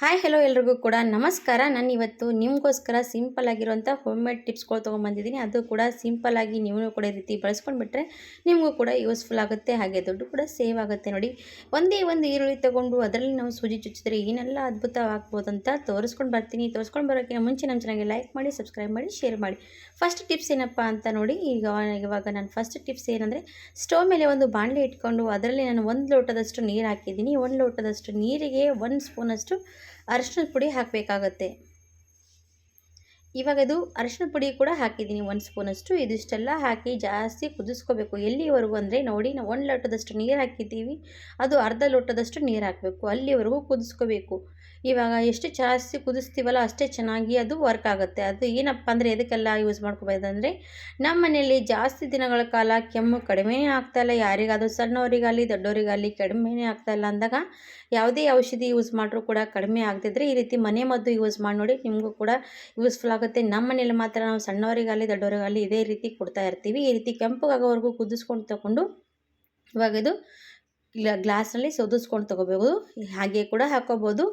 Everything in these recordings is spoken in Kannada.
ಹಾಯ್ ಹಲೋ ಎಲ್ರಿಗೂ ಕೂಡ ನಮಸ್ಕಾರ. ನಾನು ಇವತ್ತು ನಿಮಗೋಸ್ಕರ ಸಿಂಪಲ್ ಆಗಿರುವಂಥ ಹೋಮ್ ಮೇಡ್ ಟಿಪ್ಸ್ಗಳು ತೊಗೊಂಬಂದಿದ್ದೀನಿ. ಅದು ಕೂಡ ಸಿಂಪಲ್ ಆಗಿ ನೀವು ಕೂಡ ರೀತಿ ಬಳಸ್ಕೊಂಡ್ಬಿಟ್ರೆ ನಿಮಗೂ ಕೂಡ ಯೂಸ್ಫುಲ್ ಆಗುತ್ತೆ. ಹಾಗೆ ದುಡ್ಡು ಕೂಡ ಸೇವ್ ಆಗುತ್ತೆ ನೋಡಿ. ಒಂದೇ ಒಂದು ಈರುಳ್ಳಿ ತೊಗೊಂಡು ಅದರಲ್ಲಿ ನಾವು ಸೂಜಿ ಚುಚ್ಚಿದ್ರೆ ಏನೆಲ್ಲ ಅದ್ಭುತವಾಗ್ಬೋದು ಅಂತ ತೋರಿಸ್ಕೊಂಡು ಬರ್ತೀನಿ. ತೋರಿಸ್ಕೊಂಡು ಬರೋಕ್ಕಿಂತ ಮುಂಚೆ ನಮ್ಮ ಚೆನ್ನಾಗಿ ಲೈಕ್ ಮಾಡಿ ಸಬ್ಸ್ಕ್ರೈಬ್ ಮಾಡಿ ಶೇರ್ ಮಾಡಿ. ಫಸ್ಟ್ ಟಿಪ್ಸ್ ಏನಪ್ಪ ಅಂತ ನೋಡಿ, ಈಗ ಇವಾಗ ನಾನು ಫಸ್ಟ್ ಟಿಪ್ಸ್ ಏನಂದರೆ ಸ್ಟೋವ್ ಮೇಲೆ ಒಂದು ಬಾಣಲೆ ಇಟ್ಕೊಂಡು ಅದರಲ್ಲಿ ನಾನು ಒಂದು ಲೋಟದಷ್ಟು ನೀರು ಹಾಕಿದ್ದೀನಿ. ಒಂದು ಲೋಟದಷ್ಟು ನೀರಿಗೆ ಒಂದು ಸ್ಪೂನಷ್ಟು ಅರಿಶಿನದ ಪುಡಿ ಹಾಕಬೇಕಾಗತ್ತೆ. ಇವಾಗ ಅದು ಅರಿಶಿನ ಪುಡಿ ಕೂಡ ಹಾಕಿದ್ದೀನಿ ಒಂದು ಸ್ಪೂನಷ್ಟು. ಇದಿಷ್ಟೆಲ್ಲ ಹಾಕಿ ಜಾಸ್ತಿ ಕುದಿಸ್ಕೋಬೇಕು. ಎಲ್ಲಿವರೆಗೂ ಅಂದರೆ ನೋಡಿ, ನಾವು ಒಂದು ಲೋಟದಷ್ಟು ನೀರು ಹಾಕಿದ್ದೀವಿ. ಅದು ಅರ್ಧ ಲೋಟದಷ್ಟು ನೀರು ಹಾಕಬೇಕು. ಅಲ್ಲಿವರೆಗೂ ಕುದಿಸ್ಕೋಬೇಕು. ಇವಾಗ ಎಷ್ಟು ಜಾಸ್ತಿ ಕುದಿಸ್ತೀವಲ್ಲ ಅಷ್ಟೇ ಚೆನ್ನಾಗಿ ಅದು ವರ್ಕ್ ಆಗುತ್ತೆ. ಅದು ಏನಪ್ಪ ಅಂದರೆ ಎದಕ್ಕೆಲ್ಲ ಯೂಸ್ ಮಾಡ್ಕೋಬೋದಂದರೆ ನಮ್ಮ ಮನೆಯಲ್ಲಿ ಜಾಸ್ತಿ ದಿನಗಳ ಕಾಲ ಕೆಮ್ಮು ಕಡಿಮೆನೇ ಆಗ್ತಾಯಿಲ್ಲ ಯಾರಿಗಾದರೂ ಸಣ್ಣವರಿಗಾಗಲಿ, ದೊಡ್ಡವರಿಗಾಗಲಿ ಕಡಿಮೆನೇ ಆಗ್ತಾಯಿಲ್ಲ ಅಂದಾಗ ಯಾವುದೇ ಔಷಧಿ ಯೂಸ್ ಮಾಡಿದ್ರು ಕೂಡ ಕಡಿಮೆ ಆಗದಿದ್ದರೆ ಈ ರೀತಿ ಮನೆ ಮದ್ದು ಯೂಸ್ ಮಾಡಿ ನೋಡಿ ನಿಮಗೂ ಕೂಡ ಯೂಸ್ಫುಲ್ ಆಗುತ್ತೆ. ನಮ್ಮ ಮನೇಲಿ ಮಾತ್ರ ನಾವು ಸಣ್ಣವರಿಗಾಗಲಿ, ದೊಡ್ಡವರಿಗಾಗಲಿ ಇದೇ ರೀತಿ ಕೊಡ್ತಾ ಇರ್ತೀವಿ. ಈ ರೀತಿ ಕೆಂಪಗಾಗೋವರೆಗೂ ಕುದಿಸ್ಕೊಂಡು ತಗೊಂಡು ಇವಾಗ ಇದು ಇಲ್ಲ ಗ್ಲಾಸಲ್ಲಿ ಸೋದಿಸ್ಕೊಂಡು ತಗೋಬೇಕು ಹಾಗೆ ಕೂಡ ಹಾಕೋಬೋದು.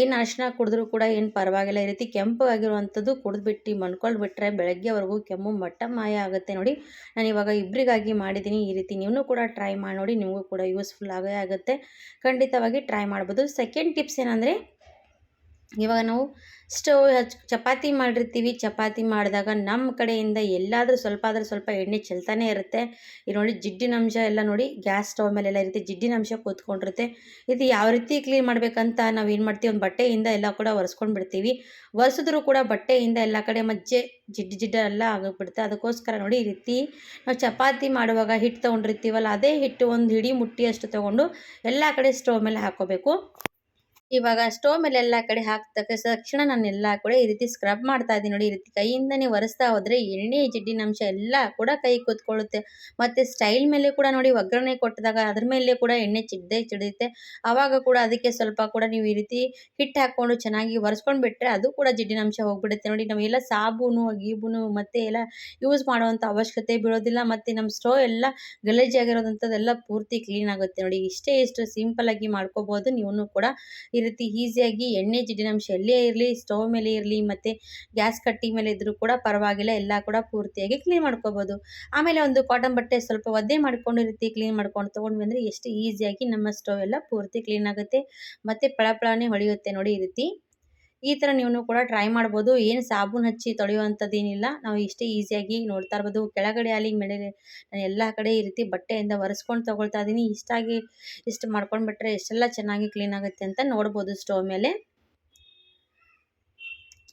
ಏನು ಅರಿಶಿನ ಕುಡಿದ್ರೂ ಕೂಡ ಏನು ಪರವಾಗಿಲ್ಲ. ಈ ರೀತಿ ಕೆಂಪಗಾಗಿರುವಂಥದ್ದು ಕುಡಿದ್ಬಿಟ್ಟು ಮಣ್ಕೊಳ್ಬಿಟ್ರೆ ಬೆಳಗ್ಗೆವರೆಗೂ ಕೆಮ್ಮು ಮಟ್ಟ ಮಾಯ ಆಗುತ್ತೆ ನೋಡಿ. ನಾನು ಇವಾಗ ಇಬ್ಬರಿಗಾಗಿ ಮಾಡಿದ್ದೀನಿ. ಈ ರೀತಿ ನೀವು ಕೂಡ ಟ್ರೈ ಮಾಡಿ ನೋಡಿ. ನಿಮಗೂ ಕೂಡ ಯೂಸ್ಫುಲ್ ಆಗೇ ಆಗುತ್ತೆ. ಖಂಡಿತವಾಗಿ ಟ್ರೈ ಮಾಡ್ಬೋದು. ಸೆಕೆಂಡ್ ಟಿಪ್ಸ್ ಏನಂದರೆ ಇವಾಗ ನಾವು ಸ್ಟವ್ ಹಚ್ ಚಪಾತಿ ಮಾಡಿರ್ತೀವಿ, ಚಪಾತಿ ಮಾಡಿದಾಗ ನಮ್ಮ ಕಡೆಯಿಂದ ಎಲ್ಲಾದರೂ ಸ್ವಲ್ಪ ಆದರೂ ಸ್ವಲ್ಪ ಎಣ್ಣೆ ಚೆಲ್ತಾನೆ ಇರುತ್ತೆ. ಇದು ನೋಡಿ ಜಿಡ್ಡಿನ ಅಂಶ ಎಲ್ಲ ನೋಡಿ, ಗ್ಯಾಸ್ ಸ್ಟವ್ ಮೇಲೆಲ್ಲ ಇರುತ್ತೆ, ಜಿಡ್ಡಿನ ಅಂಶ ಕೂತ್ಕೊಂಡಿರುತ್ತೆ. ಇದು ಯಾವ ರೀತಿ ಕ್ಲೀನ್ ಮಾಡಬೇಕಂತ ನಾವು ಏನು ಮಾಡ್ತೀವಿ, ಒಂದು ಬಟ್ಟೆಯಿಂದ ಎಲ್ಲ ಕೂಡ ಒರೆಸ್ಕೊಂಡು ಬಿಡ್ತೀವಿ. ಒರೆಸಿದ್ರೂ ಕೂಡ ಬಟ್ಟೆಯಿಂದ ಎಲ್ಲ ಕಡೆ ಮಜ್ಜೆ ಜಿಡ್ಡು ಜಿಡ್ಡ ಎಲ್ಲ ಆಗೋಗ್ಬಿಡುತ್ತೆ. ಅದಕ್ಕೋಸ್ಕರ ನೋಡಿ ಈ ರೀತಿ ನಾವು ಚಪಾತಿ ಮಾಡುವಾಗ ಹಿಟ್ಟು ತೊಗೊಂಡಿರ್ತೀವಲ್ಲ, ಅದೇ ಹಿಟ್ಟು ಒಂದು ಹಿಡಿ ಮುಟ್ಟಿಯಷ್ಟು ತೊಗೊಂಡು ಎಲ್ಲ ಕಡೆ ಸ್ಟವ್ ಮೇಲೆ ಹಾಕೋಬೇಕು. ಇವಾಗ ಸ್ಟೋವ್ ಮೇಲೆ ಎಲ್ಲ ಕಡೆ ಹಾಕಿದ ತಕ್ಷಣ ನಾನು ಎಲ್ಲ ಕೂಡ ಈ ರೀತಿ ಸ್ಕ್ರಬ್ ಮಾಡ್ತಾ ಇದ್ದೀನಿ ನೋಡಿ, ಈ ರೀತಿ ಕೈಯಿಂದನೇ ಒರೆಸ್ತಾ ಹೋದರೆ ಎಣ್ಣೆ ಜಿಡ್ಡಿನ ಅಂಶ ಎಲ್ಲ ಕೂಡ ಕೈ ಕೂತ್ಕೊಳ್ಳುತ್ತೆ. ಮತ್ತು ಸ್ಟೈಲ್ ಮೇಲೆ ಕೂಡ ನೋಡಿ, ಒಗ್ಗರಣೆ ಕೊಟ್ಟಿದಾಗ ಅದ್ರ ಮೇಲೆ ಕೂಡ ಎಣ್ಣೆ ಚಿಡ್ದೇ ಚಿಡಿಯುತ್ತೆ. ಆವಾಗ ಕೂಡ ಅದಕ್ಕೆ ಸ್ವಲ್ಪ ಕೂಡ ನೀವು ಈ ರೀತಿ ಹಿಟ್ಟು ಹಾಕ್ಕೊಂಡು ಚೆನ್ನಾಗಿ ಒರೆಸ್ಕೊಂಡು ಬಿಟ್ಟರೆ ಅದು ಕೂಡ ಜಿಡ್ಡಿನ ಅಂಶ ಹೋಗ್ಬಿಡುತ್ತೆ ನೋಡಿ. ನಾವೆಲ್ಲ ಸಾಬೂನು, ಗೀಬೂನು ಮತ್ತು ಎಲ್ಲ ಯೂಸ್ ಮಾಡುವಂಥ ಅವಶ್ಯಕತೆ ಬೀಳೋದಿಲ್ಲ. ಮತ್ತು ನಮ್ಮ ಸ್ಟೋವ್ ಎಲ್ಲ ಗಲೀಜಾಗಿರೋದಂಥದ್ದೆಲ್ಲ ಪೂರ್ತಿ ಕ್ಲೀನ್ ಆಗುತ್ತೆ ನೋಡಿ. ಇಷ್ಟೇ ಇಷ್ಟು ಸಿಂಪಲ್ ಆಗಿ ಮಾಡ್ಕೋಬೋದು ನೀವು ಕೂಡ ಈ ರೀತಿ ಈಸಿಯಾಗಿ ಎಣ್ಣೆ ಜಿಡ್ಡಿನಂಶ ಎಲ್ಲೇ ಇರಲಿ ಸ್ಟವ್ ಮೇಲೆ ಇರಲಿ, ಮತ್ತು ಗ್ಯಾಸ್ ಕಟ್ಟಿ ಮೇಲೆ ಇದ್ದರೂ ಕೂಡ ಪರವಾಗಿಲ್ಲ, ಎಲ್ಲ ಕೂಡ ಪೂರ್ತಿಯಾಗಿ ಕ್ಲೀನ್ ಮಾಡ್ಕೋಬೋದು. ಆಮೇಲೆ ಒಂದು ಕಾಟನ್ ಬಟ್ಟೆ ಸ್ವಲ್ಪ ಒದ್ದೆ ಮಾಡ್ಕೊಂಡು ರೀತಿ ಕ್ಲೀನ್ ಮಾಡ್ಕೊಂಡು ತೊಗೊಂಡ್ವಿ ಅಂದರೆ ಎಷ್ಟು ಈಸಿಯಾಗಿ ನಮ್ಮ ಸ್ಟವ್ ಎಲ್ಲ ಪೂರ್ತಿ ಕ್ಲೀನ್ ಆಗುತ್ತೆ. ಮತ್ತು ಪಳಪಳನೆ ಹೊಳೆಯುತ್ತೆ ನೋಡಿ, ಈ ರೀತಿ. ಈ ತರ ನೀವು ಕೂಡ ಟ್ರೈ ಮಾಡಬಹುದು ಏನು ಸಾಬೂನ್ ಹಚ್ಚಿ ತೊಳೆಯುವಂಥದ್ದು ಏನಿಲ್ಲ ನಾವು ಇಷ್ಟೇ ಈಸಿಯಾಗಿ ನೋಡ್ತಾ ಇರ್ಬೋದು. ಕೆಳಗಡೆ ಅಲ್ಲಿ ಮೇಲೆ ನಾನು ಎಲ್ಲ ಕಡೆ ಈ ರೀತಿ ಬಟ್ಟೆಯಿಂದ ಒರೆಸ್ಕೊಂಡು ತಗೊಳ್ತಾ ಇದ್ದೀನಿ ಇಷ್ಟಾಗಿ ಇಷ್ಟು ಮಾಡ್ಕೊಂಡ್ಬಿಟ್ರೆ ಎಷ್ಟೆಲ್ಲ ಚೆನ್ನಾಗಿ ಕ್ಲೀನ್ ಆಗುತ್ತೆ ಅಂತ ನೋಡ್ಬೋದು ಸ್ಟವ್ ಮೇಲೆ.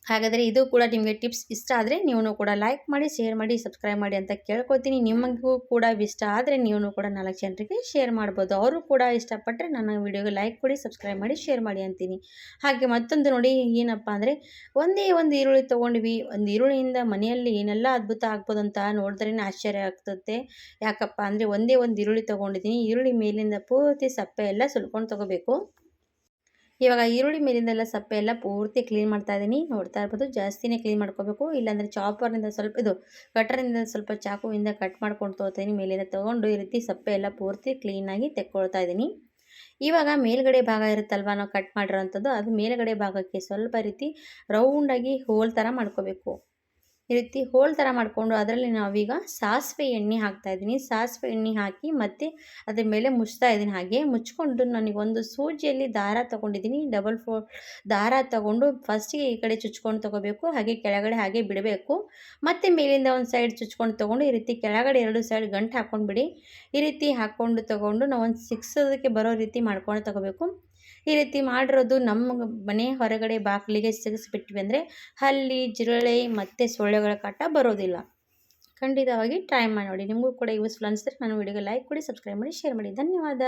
ಹಾಗಾದರೆ ಇದು ಕೂಡ ನಿಮಗೆ ಟಿಪ್ಸ್ ಇಷ್ಟ ಆದರೆ ನೀವು ಕೂಡ ಲೈಕ್ ಮಾಡಿ ಶೇರ್ ಮಾಡಿ ಸಬ್ಸ್ಕ್ರೈಬ್ ಮಾಡಿ ಅಂತ ಕೇಳ್ಕೊತೀನಿ ನಿಮಗೂ ಕೂಡ ಇಷ್ಟ ಆದರೆ ನೀವು ಕೂಡ ನಾಲ್ಕು ಜನರಿಗೆ ಶೇರ್ ಮಾಡ್ಬೋದು. ಅವರು ಕೂಡ ಇಷ್ಟಪಟ್ಟರೆ ನನ್ನ ವಿಡಿಯೋಗೆ ಲೈಕ್ ಕೊಡಿ ಸಬ್ಸ್ಕ್ರೈಬ್ ಮಾಡಿ ಶೇರ್ ಮಾಡಿ ಅಂತೀನಿ. ಹಾಗೆ ಮತ್ತೊಂದು ನೋಡಿ ಏನಪ್ಪ ಅಂದರೆ ಒಂದೇ ಒಂದು ಈರುಳ್ಳಿ ತೊಗೊಂಡ್ವಿ. ಒಂದು ಈರುಳ್ಳಿಯಿಂದ ಮನೆಯಲ್ಲಿ ಏನೆಲ್ಲ ಅದ್ಭುತ ಆಗ್ಬೋದು ಅಂತ ನೋಡಿದ್ರೇ ಆಶ್ಚರ್ಯ ಆಗ್ತದೆ. ಯಾಕಪ್ಪ ಅಂದರೆ ಒಂದೇ ಒಂದು ಈರುಳ್ಳಿ ತೊಗೊಂಡಿದ್ದೀನಿ. ಈರುಳ್ಳಿ ಮೇಲಿಂದ ಪೂರ್ತಿ ಸಪ್ಪೆ ಎಲ್ಲ ಸುಲ್ಕೊಂಡು ತೊಗೋಬೇಕು. ಇವಾಗ ಈರುಳ್ಳಿ ಮೇಲಿಂದೆಲ್ಲ ಸಪ್ಪೆ ಎಲ್ಲ ಪೂರ್ತಿ ಕ್ಲೀನ್ ಮಾಡ್ತಾ ಇದ್ದೀನಿ. ನೋಡ್ತಾ ಇರ್ಬೋದು, ಜಾಸ್ತಿನೇ ಕ್ಲೀನ್ ಮಾಡ್ಕೋಬೇಕು. ಇಲ್ಲಾಂದರೆ ಚಾಪರ್ನಿಂದ ಸ್ವಲ್ಪ, ಇದು ಕಟರ್ನಿಂದ ಸ್ವಲ್ಪ ಚಾಕುವಿಂದ ಕಟ್ ಮಾಡ್ಕೊಂಡು ತೊಗೊತೀನಿ ಮೇಲಿಂದ ತೊಗೊಂಡು ಈ ರೀತಿ ಸಪ್ಪೆ ಎಲ್ಲ ಪೂರ್ತಿ ಕ್ಲೀನಾಗಿ ತೆಕ್ಕೊಳ್ತಾ ಇದ್ದೀನಿ. ಇವಾಗ ಮೇಲ್ಗಡೆ ಭಾಗ ಇರುತ್ತಲ್ವ ನಾವು ಕಟ್ ಮಾಡಿರೋವಂಥದ್ದು ಅದು ಮೇಲ್ಗಡೆ ಭಾಗಕ್ಕೆ ಸ್ವಲ್ಪ ರೀತಿ ರೌಂಡಾಗಿ ಹೋಲ್ ಥರ ಮಾಡ್ಕೋಬೇಕು. ಈ ರೀತಿ ಹೋಲ್ ಥರ ಮಾಡಿಕೊಂಡು ಅದರಲ್ಲಿ ನಾವೀಗ ಸಾಸಿವೆ ಎಣ್ಣೆ ಹಾಕ್ತಾ ಇದ್ದೀನಿ. ಸಾಸಿವೆ ಎಣ್ಣೆ ಹಾಕಿ ಮತ್ತು ಅದ್ರ ಮೇಲೆ ಮುಚ್ತಾ ಇದ್ದೀನಿ. ಹಾಗೆ ಮುಚ್ಕೊಂಡು ನನಗೊಂದು ಸೂಜಿಯಲ್ಲಿ ದಾರ ತೊಗೊಂಡಿದ್ದೀನಿ. ಡಬಲ್ ಫೋ ದಾರ ತೊಗೊಂಡು ಫಸ್ಟಿಗೆ ಈ ಕಡೆ ಚುಚ್ಕೊಂಡು ತೊಗೋಬೇಕು. ಹಾಗೆ ಕೆಳಗಡೆ ಹಾಗೆ ಬಿಡಬೇಕು. ಮತ್ತು ಮೇಲಿಂದ ಒಂದು ಸೈಡ್ ಚುಚ್ಕೊಂಡು ತೊಗೊಂಡು ಈ ರೀತಿ ಕೆಳಗಡೆ ಎರಡು ಸೈಡ್ ಗಂಟು ಹಾಕ್ಕೊಂಡ್ಬಿಡಿ ಈ ರೀತಿ ಹಾಕ್ಕೊಂಡು ತೊಗೊಂಡು ನಾವು ಒಂದು ಸಿಕ್ಸೋದಕ್ಕೆ ಬರೋ ರೀತಿ ಮಾಡ್ಕೊಂಡು ತೊಗೋಬೇಕು. ಈ ರೀತಿ ಮಾಡಿರೋದು ನಮ್ಮ ಮನೆ ಹೊರಗಡೆ ಬಾಗಿಲಿಗೆ ಸಿಗಿಸ್ಬಿಟ್ವಿ ಅಂದರೆ ಹಲ್ಲಿ, ಜಿರಳೆ ಮತ್ತು ಸೊಳ್ಳೆಗಳ ಕಾಟ ಬರೋದಿಲ್ಲ. ಖಂಡಿತವಾಗಿ ಟ್ರೈ ಮಾಡಿ ನೋಡಿ. ನಿಮಗೂ ಕೂಡ ಯೂಸ್ಫುಲ್ ಅನಿಸಿದ್ರೆ ನಾನು ವಿಡಿಯೋಗೆ ಲೈಕ್ ಕೊಡಿ ಸಬ್ಸ್ಕ್ರೈಬ್ ಮಾಡಿ ಶೇರ್ ಮಾಡಿ. ಧನ್ಯವಾದ.